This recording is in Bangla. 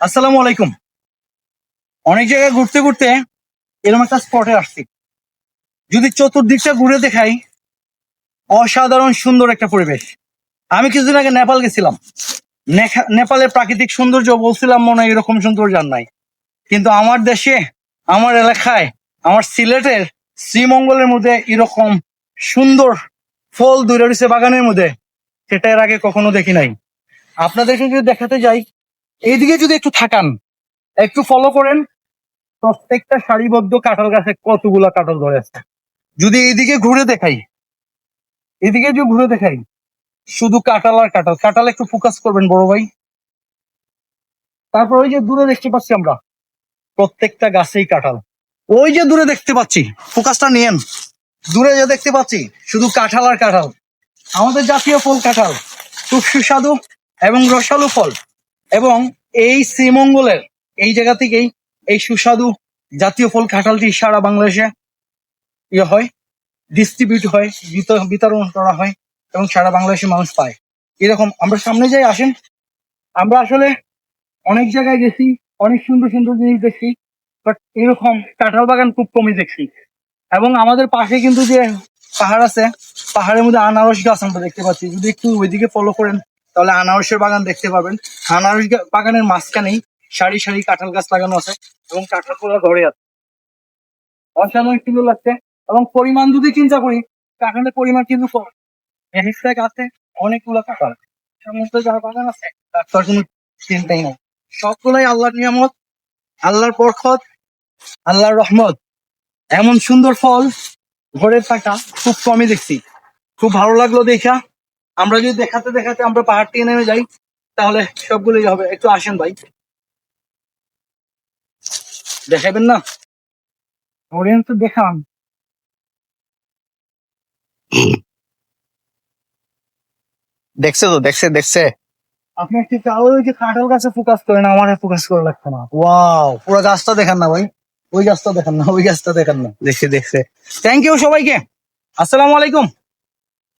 আসসালামু আলাইকুম। অনেক জায়গায় ঘুরতে ঘুরতে এরকম একটা স্পটে আসছি। যদি চতুর্দিকটা ঘুরে দেখাই, অসাধারণ সুন্দর একটা পরিবেশ। আমি কিছুদিন আগে নেপাল গেছিলাম। নেপালের প্রাকৃতিক সৌন্দর্য বলছিলাম মনে হয় এরকম সৌন্দর্য আর নাই। কিন্তু আমার দেশে, আমার এলাকায়, আমার সিলেটের, শ্রীমঙ্গলের মধ্যে এরকম সুন্দর ফল দূরে রয়েছে বাগানের মধ্যে। সেটা এর আগে কখনো দেখি নাই। আপনাদেরকে যদি দেখাতে যাই এইদিকে যদি একটু থাকান, একটু ফলো করেন, প্রত্যেকটা সারিবদ্ধ কাঁঠাল গাছে কতগুলা কাঁঠাল ধরে আছে। যদি এইদিকে ঘুরে দেখাই এদিকে যদি ঘুরে দেখাই, শুধু কাঁঠাল আর কাঁঠাল। কাঁঠাল একটু ফোকাস করবেন বড় ভাই। তারপর ওই যে দূরে দেখতে পাচ্ছি আমরা, প্রত্যেকটা গাছেই কাঁঠাল। ওই যে দূরে দেখতে পাচ্ছি ফোকাসটা নিয়েন। দূরে যে দেখতে পাচ্ছি, শুধু কাঁঠাল আর কাঁঠাল। আমাদের জাতীয় ফল কাঁঠাল। খুব সুস্বাদু এবং রসালো ফল। এবং এই শ্রীমঙ্গলের, এই জায়গা থেকেই এই সুস্বাদু জাতীয় ফল কাঁঠালটি সারা বাংলাদেশে ইয়ে হয় ডিস্ট্রিবিউট হয় বিত- বিতরণ করা হয় এবং সারা বাংলাদেশের মানুষ পায়। এরকম, আমরা সামনে যাই, আসেন। আমরা আসলে অনেক জায়গায় গেছি, অনেক সুন্দর সুন্দর জিনিস দেখছি বাট এরকম কাঁঠাল বাগান খুব কমই দেখছি। এবং আমাদের পাশে কিন্তু যে পাহাড় আছে, পাহাড়ের মধ্যে আনারস গাছ আমরা দেখতে পাচ্ছি। যদি একটু ওইদিকে ফলো করেন তাহলে আনারসের বাগান দেখতে পাবেন। আনারস বাগানের মাঝখানেই সারি সারি কাঁঠাল গাছ লাগানো আছে এবং কাঁঠাল পোড়া ঘরে আছে। অসাধারণ সুন্দর লাগছে এবং পরিমাণ যদি চিন্তা করি, কাঁঠালের পরিমাণ কিন্তু কম। এক আছে অনেকগুলো কাঁঠাল সমস্ত যারা বাগান আছে, তার কোনো চিন্তাই নাই। সবগুলাই আল্লাহর নিয়ামত, আল্লাহর বরকত, আল্লাহর রহমত। এমন সুন্দর ফল ঘরে থাকা খুব কমই দেখছি। খুব ভালো লাগল দেখা। আমরা যদি দেখাতে দেখাতে আমরা পাহাড় থেকে নেমে যাই তাহলে সবগুলোই হবে। একটু আসেন ভাই। দেখাবেন না? অডিয়েন্স তো দেখান। দেখছে তো দেখছে দেখছে। আপনি একটু তাহলে ওই যে কাঁঠাল গাছে ফোকাস করেন আমার ফোকাস করে লাগছে না। ওয়াও পুরো গাছটা দেখান না ভাই। ওই গাছটা দেখান না ওই গাছটা দেখান না। দেখছে দেখছে। থ্যাংক ইউ সবাইকে। আসসালামু আলাইকুম।